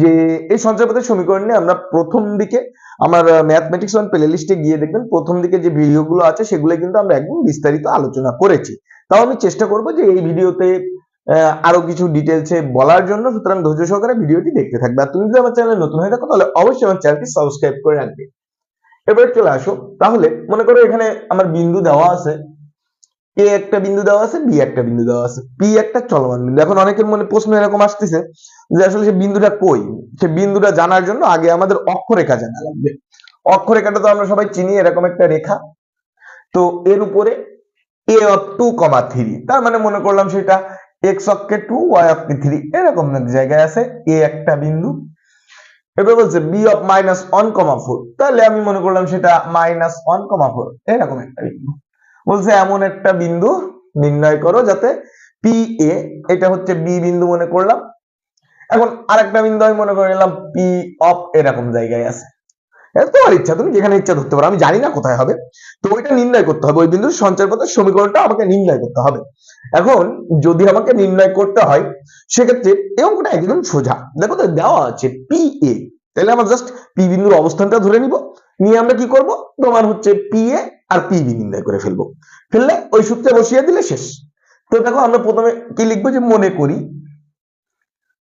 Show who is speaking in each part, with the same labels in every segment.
Speaker 1: যে এই সঞ্চয়পত্রের সমীকরণ নিয়ে আমরা প্রথম দিকে আমার ম্যাথমেটিক্স ওয়ান প্লে লিস্টে গিয়ে দেখবেন প্রথম দিকে যে ভিডিওগুলো আছে সেগুলো কিন্তু আমরা একদম বিস্তারিত আলোচনা করেছি। তাও আমি চেষ্টা করব যে এই ভিডিওতে আরও কিছু ডিটেলসে বলার জন্য, সুতরাং ধৈর্য সহকারে ভিডিওটি দেখতে থাকবে। আর তুমি যদি আমার চ্যানেলে নতুন হয়ে থাকো, তাহলে অবশ্যই আমার চ্যানেলটি সাবস্ক্রাইব করে রাখবে। এবার চলে আসো। তাহলে মনে করো এখানে আমার বিন্দু দেওয়া আছে। এ একটা বিন্দু দেওয়া আছে বি একটা বিন্দু দেওয়া আছে। পি একটা চলমান বিন্দু। এখন অনেকের মনে প্রশ্ন এরকম আসতেছে যে আসলে সে বিন্দুটা কই? সে বিন্দুটা জানার জন্য আগে আমাদের অক্ষরেখা জানা লাগবে। অক্ষরেখাটা তো আমরা সবাই চিনি, এরকম একটা রেখা। তো এর উপরে A of two comma three তার মানে মনে করলাম সেটা এক্স অক্ষে টু ওয়াই অক্ষে থ্রি এরকম জায়গায় আছে এ একটা বিন্দু। এবার বলছে B of minus one comma four তাহলে আমি মনে করলাম সেটা মাইনাস ওয়ান কমা ফোর এরকম একটা বিন্দু। বলছে এমন একটা বিন্দু নির্ণয় করো যাতে পি এ এটা হচ্ছে বি বিন্দু মনে করলাম। এখন আরেকটা বিন্দু আমি মনে করে নিলাম পি অফ এরকম জায়গায় আছে। তোমার ইচ্ছা, তুমি যেখানে ইচ্ছা ধরতে পারো, আমি জানি না কোথায় হবে। তো ওইটা নির্ণয় করতে হবে, ওই বিন্দুর সঞ্চার পথের সমীকরণটা আমাকে নির্ণয় করতে হবে। এখন যদি আমাকে নির্ণয় করতে হয়, সেক্ষেত্রে এই অঙ্কটা একদম সোজা। দেখো তো, দেওয়া আছে পি এ তাহলে আমরা জাস্ট পি বিন্দুর অবস্থানটা ধরে নিব। নিয়ে আমরা কি করব? তোমার হচ্ছে পি এ আর পি বি নির্ণয় করে ফেলব। ফেললে ওই সূত্রে বসিয়ে দিলে শেষ। তো দেখো আমরা প্রথমে কি লিখব যে মনে করি?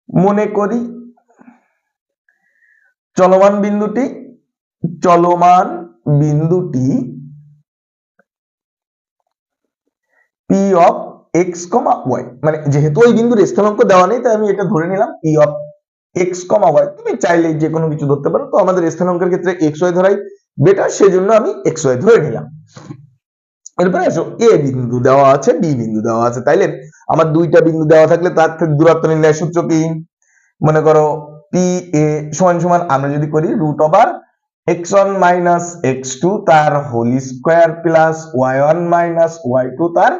Speaker 1: মনে করি চলমান বিন্দুটি চলমান বিন্দুটি P of X comma Y মানে যেহেতু ওই বিন্দুর স্থানাঙ্ক দেওয়া নেই, তাই আমি এটা ধরে নিলাম P of X comma Y তুমি চাইলে যে কোনো কিছু ধরতে পারো। তো আমাদের স্থানাঙ্কের ক্ষেত্রে এক্স ওয়াই ধরাই বেটার সেজন্য আমি এক্স ওয়াই ধরে নিলাম। এরপরে আসো এ বিন্দু দেওয়া আছে বি বিন্দু দেওয়া আছে। তাইলে আমার দুইটা বিন্দু দেওয়া থাকলে তার থেকে দূরত্ব নির্ণয় সূত্র কি? মনে করো পি এ সমান সমান আমরা যদি করি root over X one minus X two তার whole square plus Y one minus Y two তার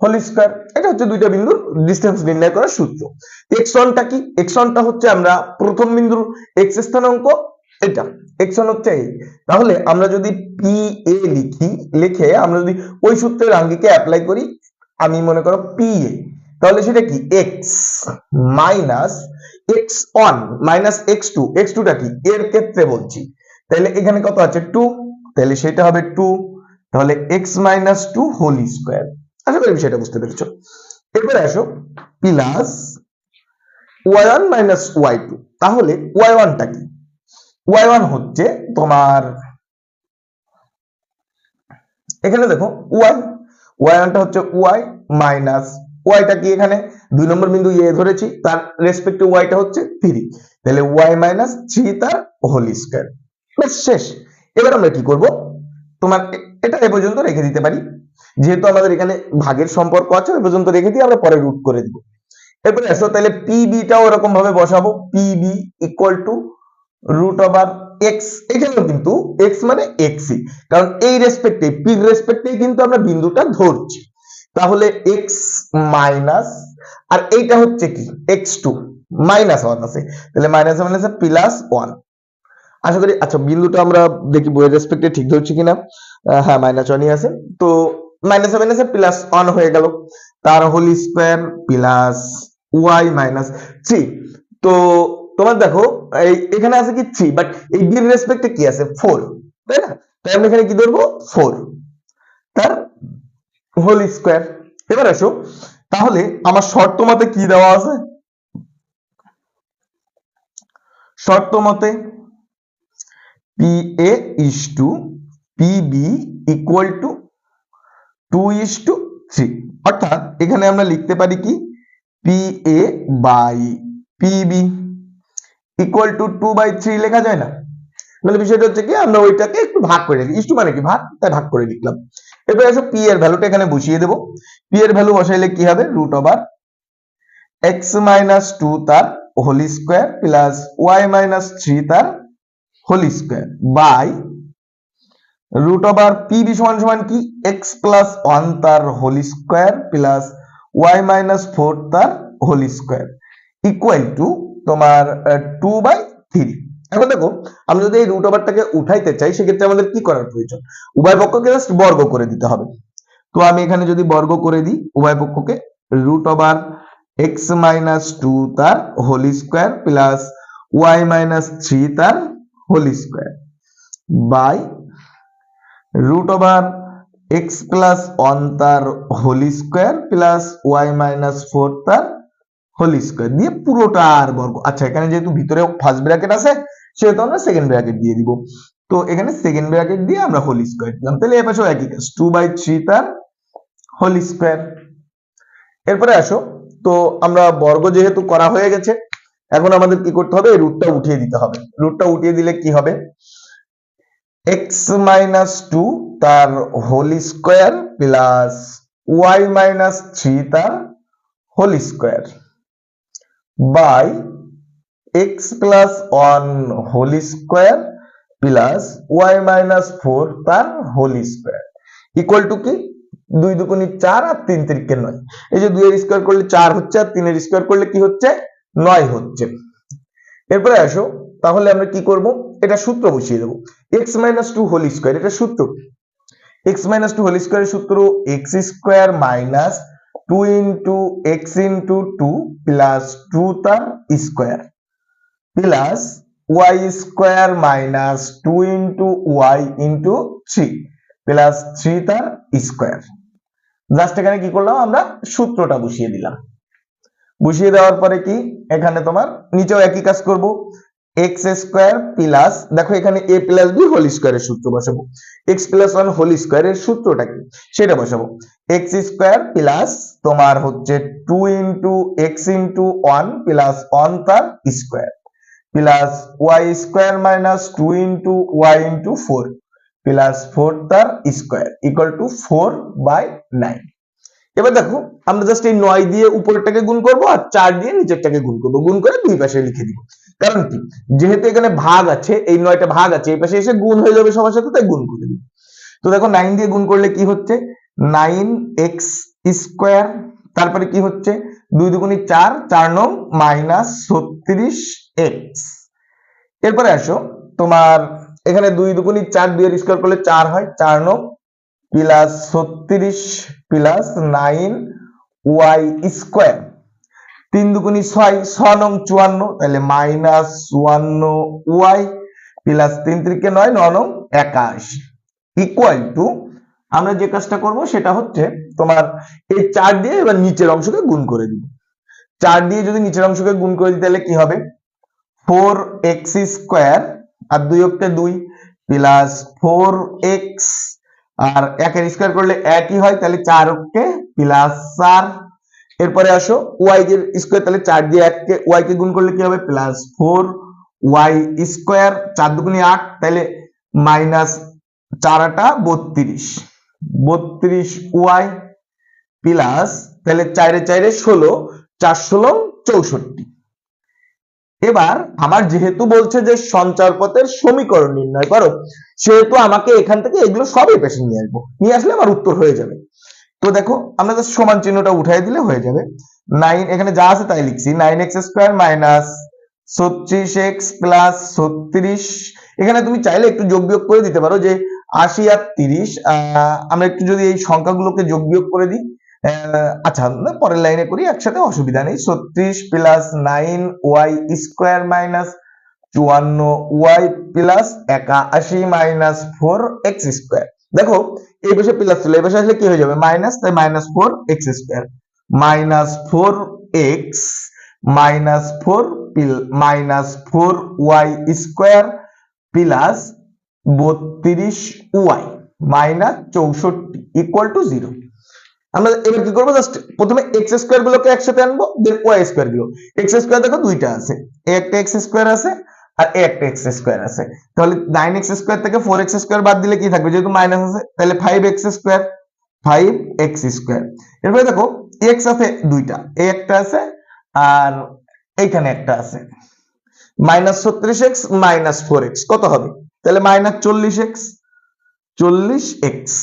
Speaker 1: হোল স্কোয়ার এটা হচ্ছে দুইটা বিন্দুর ডিস্টেন্স নির্ণয় করার সূত্র। এক্স ওয়ানটা কি? এক্স ওয়ানটা হচ্ছে আমরা প্রথম বিন্দুর এক্স স্থানাঙ্ক এটা এক্স ওয়ান হচ্ছে এই। তাহলে আমরা যদি পি এ লিখি, লিখে আমরা যদি ওই সূত্রের আঙ্গিকে অ্যাপ্লাই করি, আমি মনে করো পি এ তাহলে সেটা কি? X minus X one minus X two X টুটা কি? এর ক্ষেত্রে বলছি। তাহলে এখানে কত আছে? টু তাহলে সেটা হবে টু তাহলে X minus two whole square আশা করি বিষয়টা বুঝতে পেরেছ। এরপরে আসো plus Y one minus Y two তাহলে ওয়াই ওয়ানটা কি? ওয়াই ওয়ান হচ্ছে তোমার, এখানে দেখো ওয়াই ওয়াই ওয়ানটা হচ্ছে ওয়াই মাইনাস ওয়াইটা কি এখানে? দুই নম্বর বিন্দু এ ধরেছি, তার রেসপেক্টিভ ওয়াইটা হচ্ছে থ্রি তাহলে ওয়াই মাইনাস থ্রি তার হোল স্কোয়ার ব্যাস, শেষ। এবার আমরা কি করব? তোমার এটা এ পর্যন্ত রেখে দিতে পারি। যেহেতু আমাদের এখানে ভাগের সম্পর্ক আছে ওই পর্যন্ত রেখে দিয়ে আমরা পরে রুট করে দিব। এরপরে আসো, তাহলে পি বিটাও এরকম ভাবে বসাবো। P B equal to root over X এখানেও কিন্তু এক্স মানে এক্সই কারণ এই রেসপেক্টে পির রেসপেক্টে কিন্তু আমরা বিন্দুটা ধরছি। তাহলে এক্স মাইনাস আর এইটা হচ্ছে কি? এক্স টু মাইনাস ওয়ান আছে। তাহলে মাইনাস মাইনাস প্লাস ওয়ান আশা করি আচ্ছা বিন্দুটা আমরা দেখি, বইয়ের রেসপেক্টে ঠিক ধরছি কিনা? হ্যাঁ মাইনাস ওয়ানই আছে। তো মাইনাস মাইনাস প্লাস ওয়ান হয়ে গেল। তার whole square plus Y minus three তো তোমার দেখো এখানে আছে কি থ্রি বাট এই বির রেসপেক্টে কি আছে? ফোর তাই না? তাই আমরা এখানে কি ধরবো? ফোর তার হোল স্কোয়ার এবার আসো, তাহলে আমার শর্ত মতে কি দেওয়া আছে? শর্ত মতে P A is to P B equal to two is to three অর্থাৎ এখানে আমরা লিখতে পারি কি? P A by P B equal to two by three লেখা যায় না। মানে বিষয়টা হচ্ছে কি, আমরা ওইটাকে একটু ভাগ করে লিখি ইস টু মানে কি? ভাগ, তাই ভাগ করে লিখলাম। এবার আসো পি এর ভ্যালুটা এখানে বসিয়ে দেবো। পি এর ভ্যালু বসাইলে কি হবে? Root over X minus two তার whole square plus Y minus three তার whole square by root over P B সমান সমান কি? এক্স প্লাস ওয়ান তার whole square plus Y minus four তার হোল স্কোয়ার ইকুয়াল টু তোমার two by three এখন দেখো, আমরা যদি এই রুট ওভারটাকে উঠাইতে চাই, সেক্ষেত্রে আমাদের কি করার প্রয়োজন? উভয় পক্ষকে জাস্ট বর্গ করে দিতে হবে। তো আমি এখানে যদি বর্গ করে দিই, উভয় পক্ষকে root over X minus two তার whole square plus Y minus three তার whole square by root over X plus one তার whole square plus Y minus four তার হোল স্কোয়ার দিয়ে পুরোটা আর বর্গ। আচ্ছা এখানে যেহেতু ভিতরে ফার্স্ট ব্র্যাকেট আছে, সেহেতু আমরা সেকেন্ড ব্র্যাকেট দিয়ে দিব। তো এখানে সেকেন্ড ব্র্যাকেট দিয়ে আমরা হোল স্কোয়ার দিলাম তাহলে এ একই কাজ টু বাই থ্রি তার হোল স্কোয়ার এরপরে আসো, তো আমরা বর্গ যেহেতু করা হয়ে গেছে, এখন আমাদের কি করতে হবে? রুটটা উঠিয়ে দিতে হবে। রুটটা উঠিয়ে দিলে কি হবে? এক্স মাইনাস টু তার whole square plus Y minus three তার whole square by X plus one whole square plus Y minus four তার হোল স্কোয়ার ইকুয়াল টু কি? দুই দুগুণি চার আর তিন তিরিকে নয়। এই যে দুইয়ের স্কোয়ার করলে চার হচ্ছে আর তিনের স্কোয়ার করলে কি হচ্ছে? নয় হচ্ছে। এরপরে আসো, তাহলে আমরা কি করব? এটা সূত্র বসিয়ে দেবো। X minus two whole square এটা সূত্র এক্স মাইনাস টু হোল স্কোয়ারের সূত্র X square minus two into X into two plus two তার square plus Y square minus two into Y into three plus three তার square just এখানে কি করলাম আমরা? সূত্রটা বসিয়ে দিলাম। বসিয়ে দেওয়ার পরে কি? এখানে তোমার নিচেও একই কাজ করব। এক্স স্কোয়ার প্লাস দেখো এখানে এ প্লাস বি হোল স্কোয়ারের সূত্র বসাবো। এক্স প্লাস ওয়ান হোল স্কোয়ারের সূত্রটা কি? সেটা বসাবো। এক্স স্কোয়ার প্লাস তোমার হচ্ছে two into X into one plus one তার square plus Y square minus two into Y into four plus four তার square equal to four by nine এবার দেখো, আমরা জাস্ট এই নয় দিয়ে উপরেরটাকে গুণ করব আর চার দিয়ে নিচেরটাকে গুণ করব। গুণ করে দুই পাশে লিখে দিব। কারণ কি? যেহেতু এখানে ভাগ আছে, এই নয়টা ভাগ আছে, এই পাশে এসে গুণ হয়ে যাবে সবার সাথে, তাই গুণ করে দিব। তো দেখো নাইন দিয়ে গুণ করলে কি হচ্ছে? নাইন এক্স স্কোয়ার তারপরে কি হচ্ছে? দুই দুগুণি চার চার নং মাইনাস ছত্রিশ এক্স এরপরে আসো, তোমার এখানে দুই দুগুণি চার দুইয়ের স্কোয়ার করলে চার হয়, চার নং প্লাস ছত্রিশ প্লাস নাইন ওয়াই স্কোয়ার তিন দুগুণি ছয় ছ নং চুয়ান্ন, তাহলে মাইনাস চুয়ান্ন ওয়াই প্লাস তিন তিরিকে নয়, ন নং একাশি। ইকুয়াল টু আমরা যে কাজটা করব সেটা হচ্ছে তোমার এই চার দিয়ে এবার নিচের অংশকে গুণ করে দিব। চার দিয়ে যদি নিচের অংশকে গুণ করে দিই, তাহলে কি হবে? ফোর এক্স স্কোয়ার আর দুই অক্ষে দুই প্লাস ফোর এক্স, আর একের স্কোয়ার করলে একই হয়, তাহলে চার অক্ষে প্লাস চার এরপরে আসো ওয়াই এর স্কোয়ার তাহলে চার দিয়ে এককে ওয়াই কে গুণ করলে কি হবে? প্লাস ফোর ওয়াই স্কোয়ার চার দুগুণে আট, তাহলে মাইনাস চার আটা বত্রিশ। বত্রিশ ওয়াই প্লাস তাহলে চারে চারে ষোলো, চার ষোলো চৌষট্টি। এবার আমার যেহেতু বলছে যে সঞ্চার পথের সমীকরণ নির্ণয় করো, সেহেতু আমাকে এখান থেকে এগুলো সবই পেশে নিয়ে আসব। নিয়ে আসলে আমার উত্তর হয়ে যাবে। তো দেখো, আমরা জাস্ট সমান চিহ্নটা উঠাই দিলে হয়ে যাবে। নাইন এখানে যা আছে তাই লিখছি। নাইন এক্স স্কোয়ার মাইনাস ছত্রিশ এক্স প্লাস ছত্রিশ। এখানে তুমি চাইলে একটু যোগ বিয়োগ করে দিতে পারো যে আশি আর তিরিশ। আমরা একটু যদি এই সংখ্যাগুলোকে যোগ বিয়োগ করে দিই আচ্ছা পরের লাইনে করি, একসাথে অসুবিধা নেই। ছত্রিশ plus nine Y square minus চুয়ান্ন ওয়াই প্লাস একাশি মাইনাস ফোর এক্স স্কোয়ার দেখো এই পাশে প্লাস ছিল এই পাশে আসলে কি হয়ে যাবে? মাইনাস তাই minus four X square minus four X minus four minus four Y square plus বত্রিশ ওয়াই মাইনাস চৌষট্টি ইকুয়াল টু জিরো আমরা এবার কি করব? জাস্ট প্রথমে এক্স স্কোয়ার গুলোকে একসাথে আনব দেন ওয়াই স্কোয়ারগুলো। এক্স স্কোয়ার দেখো দুইটা আছে। একটা এক্স স্কোয়ার আছে আর এ একটা এক্স স্কোয়ার আছে। তাহলে নাইন এক্স স্কোয়ার থেকে ফোর এক্স স্কোয়ার বাদ দিলে কি থাকবে? যেহেতু মাইনাস আছে, তাহলে five X square five X square এরপরে দেখো এক্স আছে দুইটা, এ একটা আছে আর এইখানে একটা আছে। মাইনাস ছত্রিশ এক্স মাইনাস ফোর এক্স কত হবে? তাহলে মাইনাস চল্লিশ এক্স চল্লিশ এক্স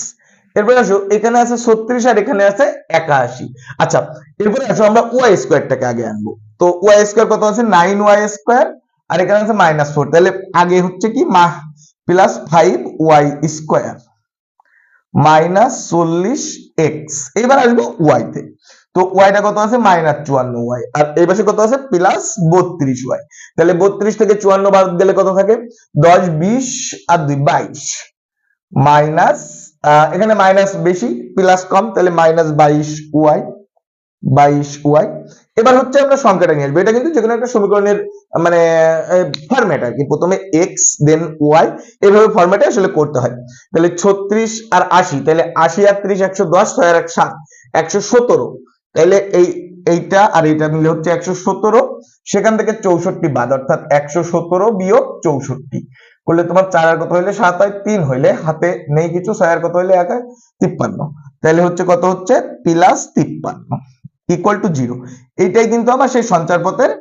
Speaker 1: এরপরে আসো, এখানে আছে ছত্রিশ আর এখানে আছে একাশি। আচ্ছা এরপরে আসো, আমরা ওয়াই স্কোয়ারটাকে আগে আনব। তো ওয়াই স্কোয়ার কত আছে? নাইন ওয়াই স্কোয়ার আর এখানে আছে মাইনাস ফোর তাহলে আগে হচ্ছে কি মা plus five Y square minus চল্লিশ এক্স এবার আসব ওয়াই তে ওয়াইটা কত আছে? মাইনাস চুয়ান্ন ওয়াই আর এই পাশে কত আছে? প্লাস বত্রিশ ওয়াই তাহলে বত্রিশ থেকে চুয়ান্ন বাদ গেলে কত থাকে? দশ, বিশ আর দুই, বাইশ মাইনাস এখানে মাইনাস বেশি প্লাস কম, তাহলে মাইনাস বাইশ ওয়াই বাইশ ওয়াই। এবার হচ্ছে আমরা সংখ্যাটা নিয়ে আসব। এটা কিন্তু যেকোনো একটা সমীকরণের মানে ফরম্যাট আর কি। প্রথমে এক্স দেন ওয়াই এইভাবে ফরম্যাটে আসলে করতে হয়। তাহলে ছত্রিশ আর আশি, তাহলে আশি আর ত্রিশ একশো দশ, ছয় আর এক, সাত, একশো সতেরো। তাহলে এই, এইটা আর এইটা মিলে হচ্ছে একশো সতেরো। সেখান থেকে চৌষট্টি বাদ, অর্থাৎ একশো সতেরো বিয়োগ চৌষট্টি। করলে তোমার চার আর কত হইলে সাত হয়, তিন হইলে হাতে নেই কিছু, ছয় আর কত হইলে এক হয়, তিপ্পান্ন। তাহলে হচ্ছে কত হচ্ছে? প্লাস তিপ্পান্ন। ইকুয়াল টু জিরো এইটাই কিন্তু আমার সেই সঞ্চার পথের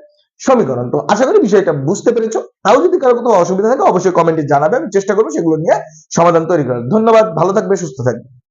Speaker 1: সমীকরণ। তো আশা করি বিষয়টা বুঝতে পেরেছ। তাও যদি কারও কোথাও অসুবিধা থাকে, অবশ্যই কমেন্টে জানাবে। আমি চেষ্টা করব সেগুলো নিয়ে সমাধান তৈরি করার। ধন্যবাদ। ভালো থাকবে, সুস্থ থাকবে।